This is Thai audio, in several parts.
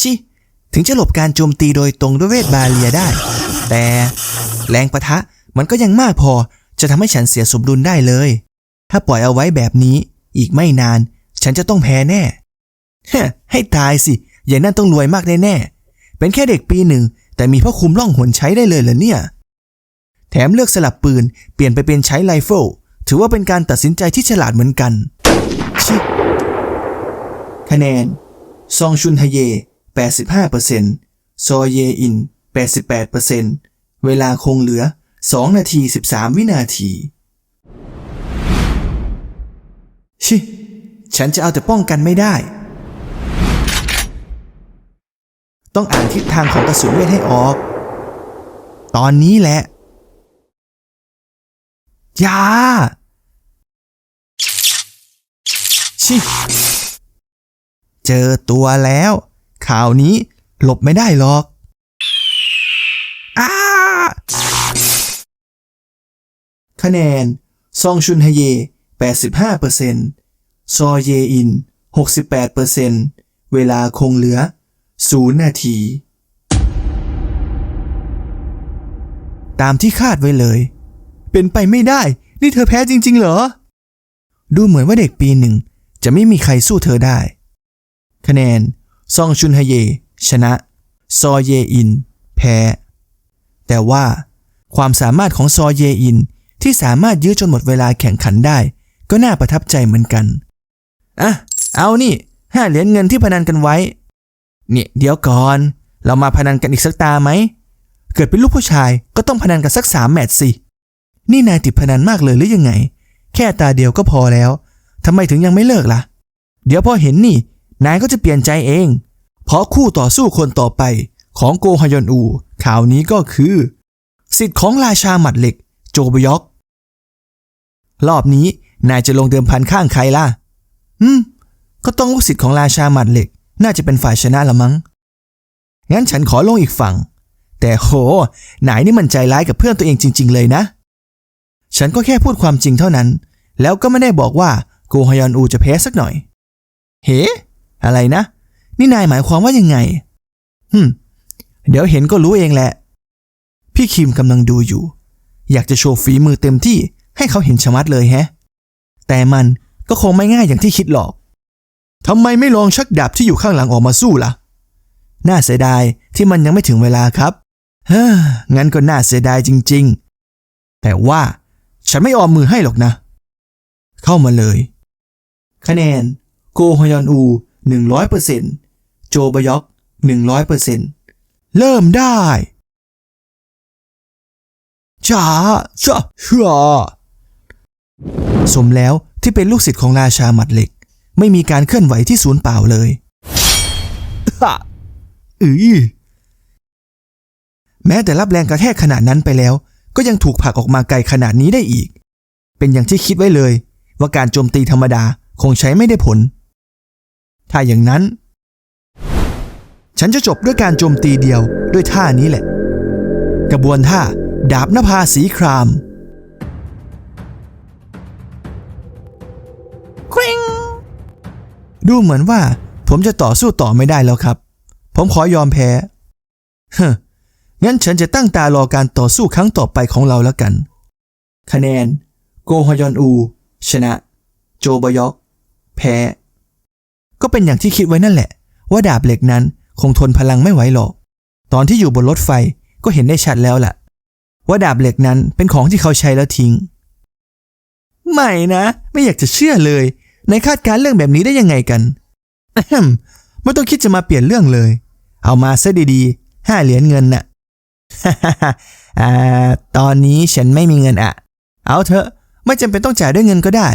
ชิ ถึงจะหลบการโจมตีโดยตรงด้วยเวทบาเลียได้ แต่แรงปะทะมันก็ยังมากพอจะทำให้ฉันเสียสมดุลได้เลย ถ้าปล่อยเอาไว้แบบนี้ อีกไม่นาน ฉันจะต้องแพ้แน่ฮให้ตายสิ อย่างนั้นต้องรวยมากแน่ๆเป็นแค่เด็กปีหนึ่ง แต่มีพ่อคุมล่องหนใช้ได้เลยเหรอเนี่ย แถมเลือกสลับปืน เปลี่ยนไปเป็นใช้ไรเฟิลถือว่าเป็นการตัดสินใจที่ฉลาดเหมือนกันชิคะแนน ซองชุนฮเย 85%ซอเยอิน 88%เวลาคงเหลือ 2 นาที 13 วินาที ชิ ฉันจะเอาแต่ป้องกันไม่ได้ ต้องอ่านทิศทางของกระสุนเวทให้ออก ตอนนี้แหละยาชิ เจอตัวแล้ว ข่าวนี้หลบไม่ได้หรอกอาคะแนน ซองชุนฮเย 85%ซอเยอิน 68%เวลาคงเหลือ 0 นาที ตามที่คาดไว้เลย เป็นไปไม่ได้ นี่เธอแพ้จริง ๆ เหรอ ดูเหมือนว่าเด็กปีหนึ่ง จะไม่มีใครสู้เธอได้ คะแนน ซองชุนฮเย ชนะ ซอเยอิน แพ้ แต่ว่า ความสามารถของซอเยอิน ที่สามารถยื้อจนหมดเวลาแข่งขันได้ ก็น่าประทับใจเหมือนกัน อะ เอานี่ห้าเหรียญเงินที่พนันกันไว้ เนี่ยเดี๋ยวก่อน เรามาพนันกันอีกสักตาไหม เกิดเป็นลูกผู้ชายก็ต้องพนันกันสักสามแมตช์สิ นี่นายติดพนันมากเลยหรือยังไง แค่ตาเดียวก็พอแล้วทำไมถึงยังไม่เลิกล่ะ เดี๋ยวพอเห็นนี่ นายก็จะเปลี่ยนใจเอง เพราะคู่ต่อสู้คนต่อไปของโกฮยอนอู ข่าวนี้ก็คือ สิทธิ์ของราชาหมัดเหล็ก โจบยอก รอบนี้นายจะลงเดิมพันข้างใครล่ะ อืม ก็ต้องลูกศิษย์ของราชาหมัดเหล็ก น่าจะเป็นฝ่ายชนะละมั้ง งั้นฉันขอลงอีกฝั่ง แต่โห นายนี่มันใจร้ายกับเพื่อนตัวเองจริง ๆ เลยนะ ฉันก็แค่พูดความจริงเท่านั้น แล้วก็ไม่ได้บอกว่าโกฮยอนอูจะแพ้สักหน่อย เฮ้ อะไรนะ นี่นายหมายความว่ายังไงฮึมเดี๋ยวเห็นก็รู้เองแหละ พี่คิมกำลังดูอยู่ อยากจะโชว์ฝีมือเต็มที่ให้เขาเห็นชะมัดเลยแฮะ แต่มันก็คงไม่ง่ายอย่างที่คิดหรอกทำไมไม่ลองชักดาบที่อยู่ข้างหลังออกมาสู้ล่ะ น่าเสียดายที่มันยังไม่ถึงเวลาครับ เฮ้อ งั้นก็น่าเสียดายจริง ๆ แต่ว่าฉันไม่ออมมือให้หรอกนะ เข้ามาเลย คะแนน โกฮยอนอู 100%โจบยอก 100%เริ่มได้จ้าจ้าชัวสมแล้วที่เป็นลูกศิษย์ของราชาหมัดเหล็ก ไม่มีการเคลื่อนไหวที่ศูนย์เปล่าเลยอะอือแม้แต่รับแรงกระแทกขนาดนั้นไปแล้ว ก็ยังถูกผลักออกมาไกลขนาดนี้ได้อีก เป็นอย่างที่คิดไว้เลย ว่าการโจมตีธรรมดาคงใช้ไม่ได้ผล ถ้าอย่างนั้น ฉันจะจบด้วยการโจมตีเดียวด้วยท่านี้แหละ กระบวนท่าดาบนภาสีครามคริงดูเหมือนว่าผมจะต่อสู้ต่อไม่ได้แล้วครับ ผมขอยอมแพ้เฮ้งั้นฉันจะตั้งตารอการต่อสู้ครั้งต่อไปของเราแล้วกัน คะแนน โกฮยอนอู ชนะ โจบยอก แพ้ ก็เป็นอย่างที่คิดไว้นั่นแหละ ว่าดาบเหล็กนั้นคงทนพลังไม่ไหวหรอก ตอนที่อยู่บนรถไฟก็เห็นได้ชัดแล้วล่ะ ว่าดาบเหล็กนั้นเป็นของที่เขาใช้แล้วทิ้ง ไม่นะ ไม่อยากจะเชื่อเลย ในคาดการณ์เรื่องแบบนี้ได้ยังไงกันไม่ต้องคิดจะมาเปลี่ยนเรื่องเลย เอามาซะดีๆห้าเหรียญเงินน่ะอ่า ตอนนี้ฉันไม่มีเงินอะเอาเถอะ ไม่จำเป็นต้องจ่ายด้วยเงินก็ได้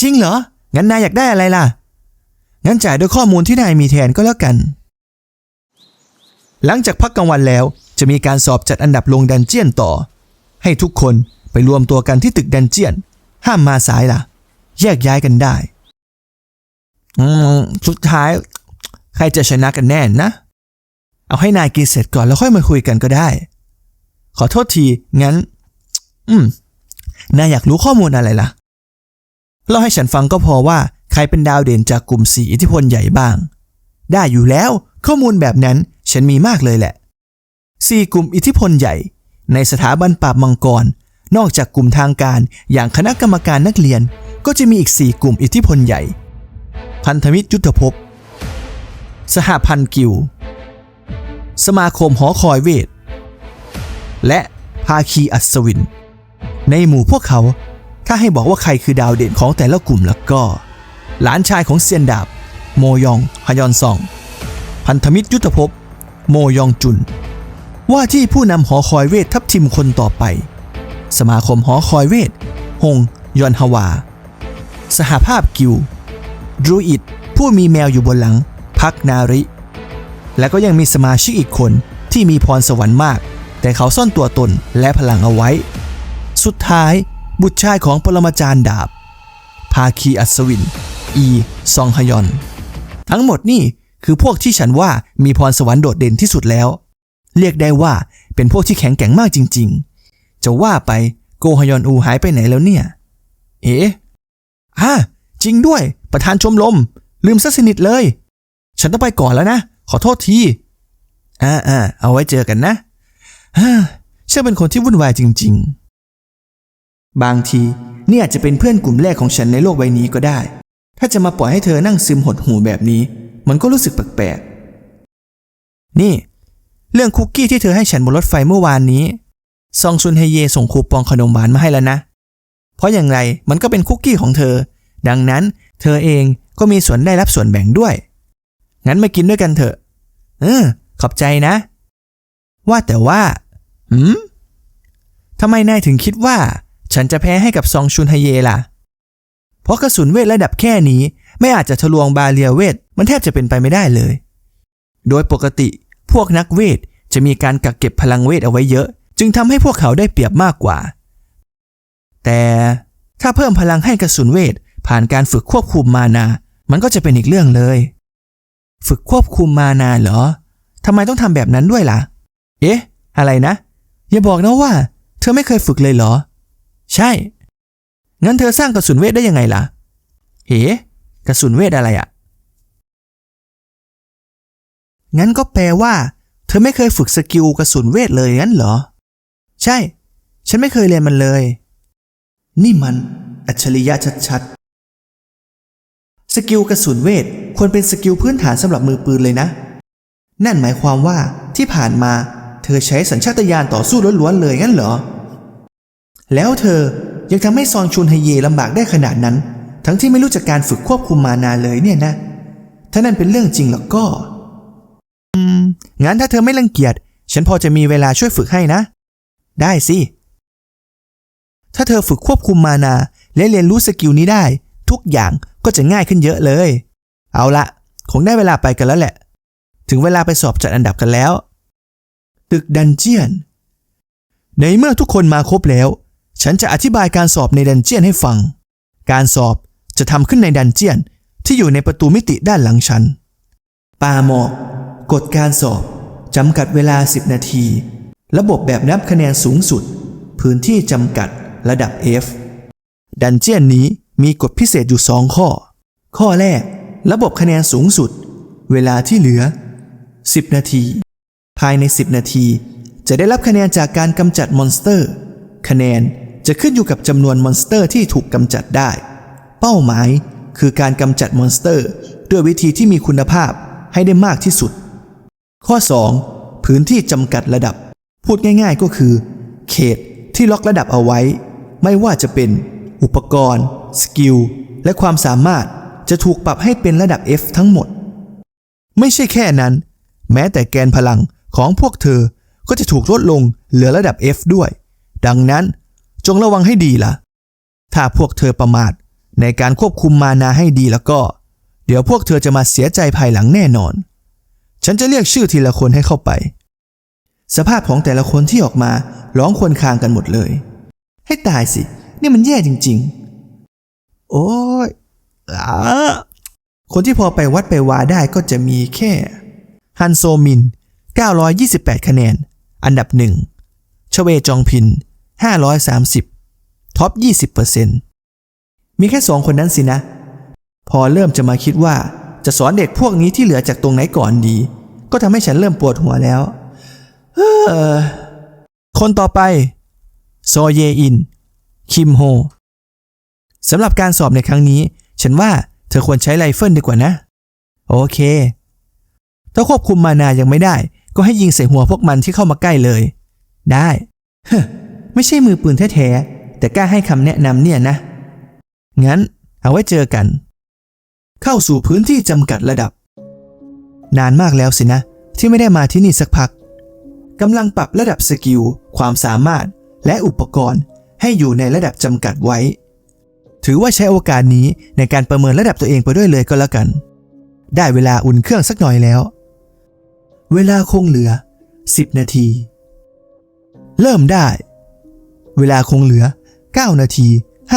จริงเหรอ งั้นนายอยากได้อะไรล่ะ งั้นจ่ายด้วยข้อมูลที่นายมีแทนก็แล้วกัน หลังจากพักกลางวันแล้วจะมีการสอบจัดอันดับลงดันเจียนต่อ ให้ทุกคนไปรวมตัวกันที่ตึกดันเจียน ห้ามมาสายล่ะ แยกย้ายกันได้ อืมสุดท้าย ใครจะชนะกันแน่นะ เอาให้นายกินเสร็จก่อนแล้วค่อยมาคุยกันก็ได้ ขอโทษที งั้น อืม นายอยากรู้ข้อมูลอะไรล่ะ เล่าให้ฉันฟังก็พอว่า ใครเป็นดาวเด่นจากกลุ่มสีอิทธิพลใหญ่บ้าง ได้อยู่แล้วข้อมูลแบบนั้นฉันมีมากเลยแหละสี่กลุ่มอิทธิพลใหญ่ ในสถาบันปราบมังกร นอกจากกลุ่มทางการอย่างคณะกรรมการนักเรียน ก็จะมีอีกสี่กลุ่มอิทธิพลใหญ่ พันธมิตรยุทธภพ สหพันธ์กิลด์สมาคมหอคอยเวท และภาคีอัศวิน ในหมู่พวกเขา ถ้าให้บอกว่าใครคือดาวเด่นของแต่ละกลุ่มแล้วก็ หลานชายของเซียนดาบ โมยองฮยอนซอง พันธมิตรยุทธภพ โมยองจุน ว่าที่ผู้นำหอคอยเวททัพทิมคนต่อไป สมาคมหอคอยเวทฮงยอนฮวา สหภาพกิลด์ดรูอิดผู้มีแมวอยู่บนหลัง พักนาริ และก็ยังมีสมาชิกอีกคนที่มีพรสวรรค์มาก แต่เขาซ่อนตัวตนและพลังเอาไว้ สุดท้ายบุตรชายของปรมาจารย์ดาบ ภาคีอัศวิน อีซองฮยอน ทั้งหมดนี่คือพวกที่ฉันว่ามีพรสวรรค์โดดเด่นที่สุดแล้ว เรียกได้ว่าเป็นพวกที่แข็งแกร่งมากจริง ๆ จะว่าไปโกฮยอนอูหายไปไหนแล้วเนี่ย เอ๊ะอ่าจริงด้วย ประธานชมรมลืมซะสนิทเลย ฉันต้องไปก่อนแล้วนะ ขอโทษทีอ่าอ่าเอาไว้เจอกันนะฮ่าฉันเป็นคนที่วุ่นวายจริง ๆ บางทีนี่อาจจะเป็นเพื่อนกลุ่มแรกของฉันในโลกใบนี้ก็ได้ ถ้าจะมาปล่อยให้เธอนั่งซึมหดหูแบบนี้ มันก็รู้สึกแปลกๆ นี่ เรื่องคุกกี้ที่เธอให้ฉันบนรถไฟเมื่อวานนี้ ซองซุนเฮเยส่งคูปองขนมหวานมาให้แล้วนะ เพราะอย่างไรมันก็เป็นคุกกี้ของเธอ ดังนั้น เธอเองก็มีส่วนได้รับส่วนแบ่งด้วย งั้นมากินด้วยกันเถอะ เออ ขอบใจนะ ว่าแต่ว่า หืมทำไมนายถึงคิดว่า ฉันจะแพ้ให้กับซองชุนไฮเยล่ะ เพราะกระสุนเวทระดับแค่นี้ ไม่อาจจะทะลวงบาเรียเวทมันแทบจะเป็นไปไม่ได้เลย โดยปกติ พวกนักเวทจะมีการกักเก็บพลังเวทเอาไว้เยอะ จึงทำให้พวกเขาได้เปรียบมากกว่า แต่ถ้าเพิ่มพลังให้กระสุนเวทผ่านการฝึกควบคุมมานา มันก็จะเป็นอีกเรื่องเลย ฝึกควบคุมมานาเหรอทำไมต้องทำแบบนั้นด้วยล่ะ เอ๊ะ อะไรนะ อย่าบอกนะว่า เธอไม่เคยฝึกเลยเหรอ ใช่ งั้นเธอสร้างกระสุนเวทได้ยังไงล่ะ เอ๊ะกระสุนเวทอะไรอะงั้นก็แปลว่า เธอไม่เคยฝึกสกิลกระสุนเวทเลยงั้นเหรอ ใช่ ฉันไม่เคยเรียนมันเลย นี่มัน อัจฉริยะชัดๆ สกิลกระสุนเวทควรเป็นสกิลพื้นฐานสำหรับมือปืนเลยนะ นั่นหมายความว่าที่ผ่านมา เธอใช้สัญชาตญาณต่อสู้ล้วนๆเลยงั้นเหรอ แล้วเธอ ยังทำให้ซอนชุนไฮเยลำบากได้ขนาดนั้น ทั้งที่ไม่รู้จักการฝึกควบคุมมานาเลยเนี่ยนะ ถ้านั่นเป็นเรื่องจริงแล้วก็ อืม งั้นถ้าเธอไม่รังเกียจ ฉันพอจะมีเวลาช่วยฝึกให้นะ ได้สิ ถ้าเธอฝึกควบคุมมานาและเรียนรู้สกิลนี้ได้ ทุกอย่างก็จะง่ายขึ้นเยอะเลย เอาละคงได้เวลาไปกันแล้วแหละ ถึงเวลาไปสอบจัดอันดับกันแล้ว ตึกดันเจียน ในเมื่อทุกคนมาครบแล้ว ฉันจะอธิบายการสอบในดันเจียนให้ฟัง การสอบจะทำขึ้นในดันเจียนที่อยู่ในประตูมิติด้านหลังฉัน ป่าหมอกกฎการสอบจำกัดเวลา 10 นาที ระบบแบบนับคะแนนสูงสุด พื้นที่จำกัดระดับ F ดันเจียนนี้มีกฎพิเศษอยู่ 2 ข้อ ข้อแรก ระบบคะแนนสูงสุด เวลาที่เหลือ 10 นาที ภายใน 10 นาที จะได้รับคะแนนจากการกำจัดมอนสเตอร์ คะแนน จะขึ้นอยู่กับจำนวนมอนสเตอร์ที่ถูกกำจัดได้ เป้าหมายคือการกำจัดมอนสเตอร์ ด้วยวิธีที่มีคุณภาพให้ได้มากที่สุด ข้อ 2. พื้นที่จำกัดระดับ พูดง่ายๆก็คือ เขตที่ล็อกระดับเอาไว้ ไม่ว่าจะเป็น อุปกรณ์ สกิล และความสามารถจะถูกปรับให้เป็นระดับ F ทั้งหมด ไม่ใช่แค่นั้น แม้แต่แกนพลังของพวกเธอก็จะถูกลดลงเหลือระดับ F ด้วย ดังนั้น จงระวังให้ดีล่ะ ถ้าพวกเธอประมาทในการควบคุมมานาให้ดีแล้วก็ เดี๋ยวพวกเธอจะมาเสียใจภายหลังแน่นอน ฉันจะเรียกชื่อทีละคนให้เข้าไป สภาพของแต่ละคนที่ออกมาร้องควรคางกันหมดเลย ให้ตายสิ นี่มันแย่จริง ๆ โอ้ยอาคนที่พอไปวัดไปวาได้ก็จะมีแค่ ฮันโซมิน 928 คะแนน อันดับหนึ่งชเวจองพิน 530 ท็อป 20%มีแค่สองคนนั้นสินะ พอเริ่มจะมาคิดว่าจะสอนเด็กพวกนี้ที่เหลือจากตรงไหนก่อนดี ก็ทำให้ฉันเริ่มปวดหัวแล้วคนต่อไป โซเยอิน คิมโฮสำหรับการสอบในครั้งนี้ ฉันว่าเธอควรใช้ไรเฟิลดีกว่านะ โอเค ถ้าควบคุมมานายังไม่ได้ ก็ให้ยิงใส่หัวพวกมันที่เข้ามาใกล้เลย ได้ ไม่ใช่มือปืนแท้ๆแต่กล้าให้คำแนะนำเนี่ยนะ งั้นเอาไว้เจอกัน เข้าสู่พื้นที่จำกัดระดับ นานมากแล้วสินะ ที่ไม่ได้มาที่นี่สักพักกำลังปรับระดับสกิล ความสามารถ และอุปกรณ์ให้อยู่ในระดับจำกัดไว้ ถือว่าใช้โอกาสนี้ในการประเมินระดับตัวเองไปด้วยเลยก็แล้วกัน ได้เวลาอุ่นเครื่องสักหน่อยแล้ว เวลาคงเหลือ 10 นาที เริ่มได้ เวลาคงเหลือ 9 นาที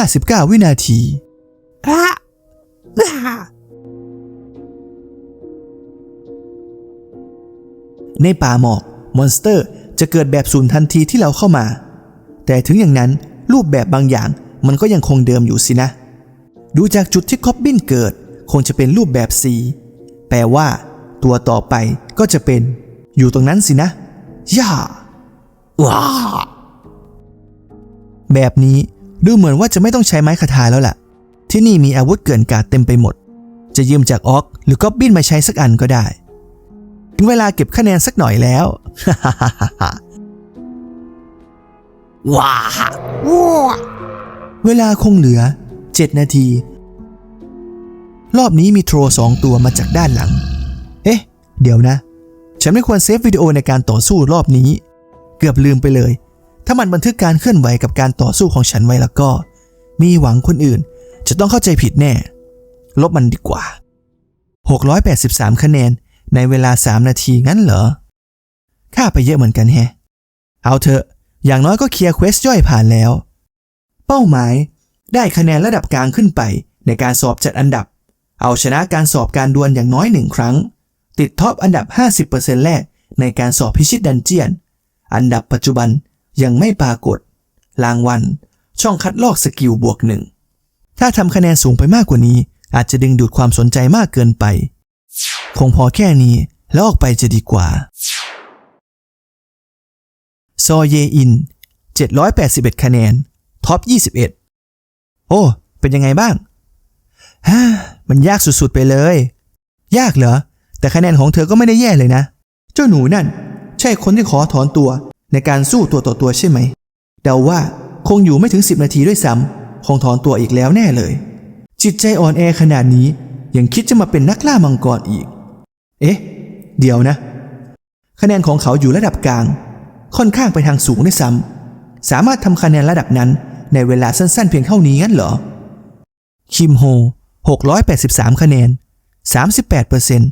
59 วินาทีอะอะในป่าหมอกมอนสเตอร์จะเกิดแบบศูนย์ทันทีที่เราเข้ามา แต่ถึงอย่างนั้นรูปแบบบางอย่างมันก็ยังคงเดิมอยู่สินะ ดูจากจุดที่คอบบินเกิด คงจะเป็นรูปแบบ C แปลว่า ตัวต่อไปก็จะเป็น อยู่ตรงนั้นสินะย่าว้า แบบนี้ดูเหมือนว่าจะไม่ต้องใช้ไม้คาถาแล้วล่ะ ที่นี่มีอาวุธเกินกาดเต็มไปหมด จะยืมจากออกหรือก็บินมาใช้สักอันก็ได้ถึงเวลาเก็บคะแนนสักหน่อยแล้วว้าเวลาคงเหลือ 7 นาที รอบนี้มีโทรสองตัวมาจากด้านหลัง เอ๊ะ เดี๋ยวนะ ฉันไม่ควรเซฟวิดีโอในการต่อสู้รอบนี้ เกือบลืมไปเลย ถ้ามันบันทึกการเคลื่อนไหวกับการต่อสู้ของฉันไว้แล้วก็ มีหวังคนอื่น จะต้องเข้าใจผิดแน่ ลบมันดีกว่า 683 คะแนนในเวลา 3 นาทีงั้นเหรอค่าไปเยอะเหมือนกันแฮะ เอาเถอะ อย่างน้อยก็เคลียร์เควสย่อยผ่านแล้ว เป้าหมาย ได้คะแนนระดับกลางขึ้นไป ในการสอบจัดอันดับ เอาชนะการสอบการดวลอย่างน้อยหนึ่งครั้ง ติดท็อปอันดับ 50%แรกในการสอบพิชิตดันเจียน อันดับปัจจุบัน ยังไม่ปรากฏ รางวัล ช่องคัดลอกสกิลบวกหนึ่ง ถ้าทำคะแนนสูงไปมากกว่านี้ อาจจะดึงดูดความสนใจมากเกินไป คงพอแค่นี้ แล้วออกไปจะดีกว่า ซอเยอิน 781 คะแนน ท็อป 21 โอ้ เป็นยังไงบ้างฮ่ามันยากสุดๆไปเลย ยากเหรอ แต่คะแนนของเธอก็ไม่ได้แย่เลยนะ เจ้าหนูนั่น ใช่คนที่ขอถอนตัว ในการสู้ตัวต่อตัวใช่ไหม เดาว่าคงอยู่ไม่ถึง 10 นาทีด้วยซ้ำคงถอนตัวอีกแล้วแน่เลย จิตใจอ่อนแอขนาดนี้ยังคิดจะมาเป็นนักล่ามังกรอีก เอ๊ะ เดี๋ยวนะ คะแนนของเขาอยู่ระดับกลาง ค่อนข้างไปทางสูงด้วยซ้ำสามารถทำคะแนนระดับนั้นในเวลาสั้นๆ เพียงเท่านี้งั้นเหรอ คิมโฮ 683 คะแนน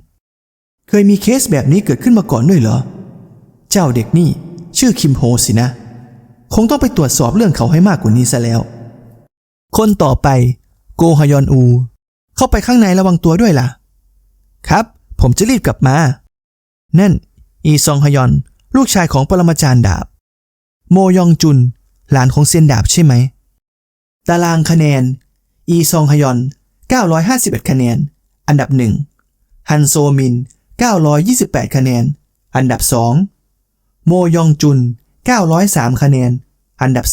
38%เคยมีเคสแบบนี้เกิดขึ้นมาก่อนด้วยเหรอ เจ้าเด็กนี่ ชื่อคิมโฮสินะ คงต้องไปตรวจสอบเรื่องเขาให้มากกว่านี้ซะแล้ว คนต่อไป โกฮยอนอู เข้าไปข้างในระวังตัวด้วยล่ะ ครับ ผมจะรีบกลับมา นั่น อีซองฮยอน ลูกชายของปรมาจารย์ดาบ โมยองจุน หลานของเซียนดาบใช่ไหม ตารางคะแนน อีซองฮยอน 951 คะแนน อันดับหนึ่งฮันโซมิน 928 คะแนน อันดับสอง โมยองจุน 903 คะแนน อันดับ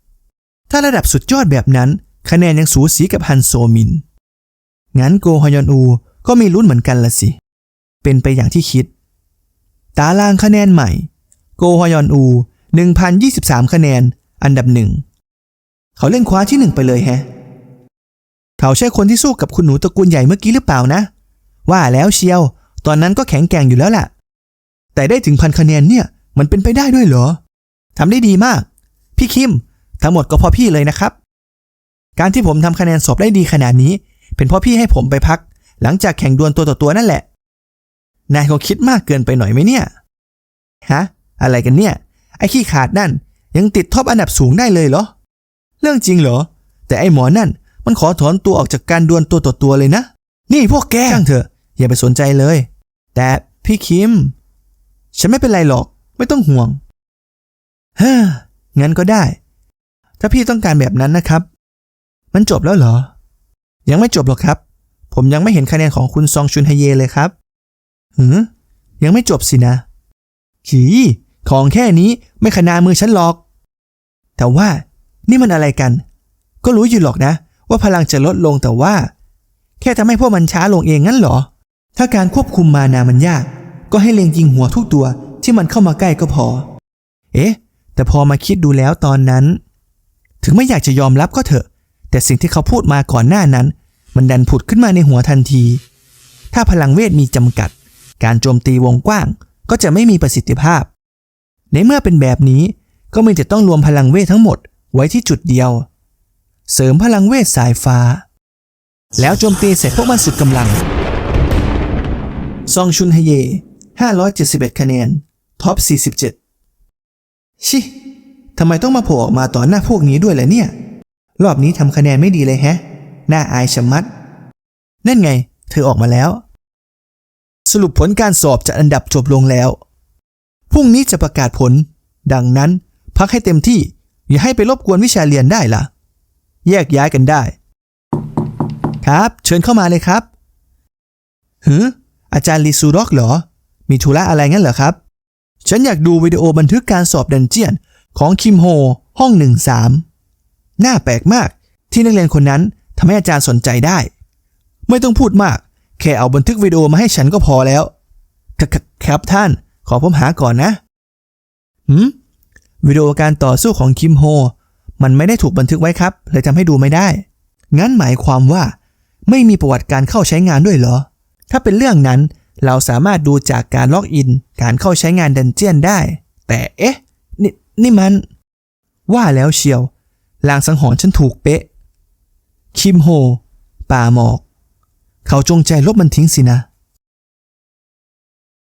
3 ถ้าระดับสุดยอดแบบนั้น คะแนนยังสูสีกับฮันโซมิน งั้นโกฮยอนอูก็มีลุ้นเหมือนกันละสิ เป็นไปอย่างที่คิด ตารางคะแนนใหม่ โกฮยอนอู 1,023 คะแนน อันดับหนึ่ง เขาเล่นคว้าที่หนึ่งไปเลยแฮะ เขาใช่คนที่สู้กับคุณหนูตระกูลใหญ่เมื่อกี้หรือเปล่านะ ว่าแล้วเชียว ตอนนั้นก็แข็งแกร่งอยู่แล้วล่ะ แต่ได้ถึงพันคะแนนเนี่ย มันเป็นไปได้ด้วยเหรอทำได้ดีมาก พี่คิม ทั้งหมดก็เพราะพี่เลยนะครับ การที่ผมทำคะแนนสอบได้ดีขนาดนี้ เป็นเพราะพี่ให้ผมไปพัก หลังจากแข่งดวลตัวต่อตัวนั่นแหละ นายคงคิดมากเกินไปหน่อยไหมเนี่ย ฮะ อะไรกันเนี่ย ไอ้ขี้ขาดนั่น ยังติดท็อปอันดับสูงได้เลยเหรอ เรื่องจริงเหรอ แต่ไอ้หมอนั่น มันขอถอนตัวออกจากการดวลตัวต่อตัวเลยนะ นี่พวกแกช่างเถอะ อย่าไปสนใจเลย แต่พี่คิม ฉันไม่เป็นไรหรอก ไม่ต้องห่วงเฮ้องั้นก็ได้ ถ้าพี่ต้องการแบบนั้นนะครับ มันจบแล้วเหรอ ยังไม่จบหรอกครับ ผมยังไม่เห็นคะแนนของคุณซองชุนไฮเยเลยครับหืมยังไม่จบสินะ ขีของแค่นี้ไม่ขนามือฉันหรอก แต่ว่านี่มันอะไรกัน ก็รู้อยู่หรอกนะ ว่าพลังจะลดลงแต่ว่า แค่ทำให้พวกมันช้าลงเองงั้นเหรอ ถ้าการควบคุมมานามันยาก ก็ให้เล็งยิงหัวทุกตัว ที่มันเข้ามาใกล้ก็พอ เอ๊ะ แต่พอมาคิดดูแล้วตอนนั้น ถึงไม่อยากจะยอมรับก็เถอะ แต่สิ่งที่เขาพูดมาก่อนหน้านั้น มันดันผุดขึ้นมาในหัวทันที ถ้าพลังเวทมีจำกัด การโจมตีวงกว้าง ก็จะไม่มีประสิทธิภาพ ในเมื่อเป็นแบบนี้ก็มีแต่ต้องรวมพลังเวททั้งหมดไว้ที่จุดเดียว เสริมพลังเวทสายฟ้า แล้วโจมตีเสร็จพวกมันสุดกำลัง ซองชุนเฮเย 571 คะแนน ท็อป 47 ชิทำไมต้องมาโผล่ออกมาต่อหน้าพวกนี้ด้วยล่ะเนี่ย รอบนี้ทำคะแนนไม่ดีเลยแฮะ น่าอายชะมัด นั่นไง เธอออกมาแล้ว สรุปผลการสอบจะอันดับจบลงแล้ว พรุ่งนี้จะประกาศผล ดังนั้น พักให้เต็มที่ อย่าให้ไปรบกวนวิชาเรียนได้ล่ะ แยกย้ายกันได้ ครับ เชิญเข้ามาเลยครับหืออาจารย์ลีซูด็อกเหรอ มีธุระอะไรงั้นเหรอครับ ฉันอยากดูวิดีโอบันทึกการสอบดันเจียนของคิมโฮห้องหนึ่งสามน่าแปลกมากที่นักเรียนคนนั้นทำให้อาจารย์สนใจได้ ไม่ต้องพูดมาก แค่เอาบันทึกวิดีโอมาให้ฉันก็พอแล้วคคครับท่านขอผมหาก่อนนะหืมวิดีโอการต่อสู้ของคิมโฮ มันไม่ได้ถูกบันทึกไว้ครับ เลยทำให้ดูไม่ได้ งั้นหมายความว่า ไม่มีประวัติการเข้าใช้งานด้วยเหรอ ถ้าเป็นเรื่องนั้น เราสามารถดูจากการล็อกอิน การเข้าใช้งานดันเจียนได้ แต่เอ๊ะ นี่นี่มัน ว่าแล้วเชียว ลางสังหรณ์ฉันถูกเป๊ะ คิมโฮ ป่าหมอก เขาจงใจลบมันทิ้งสินะ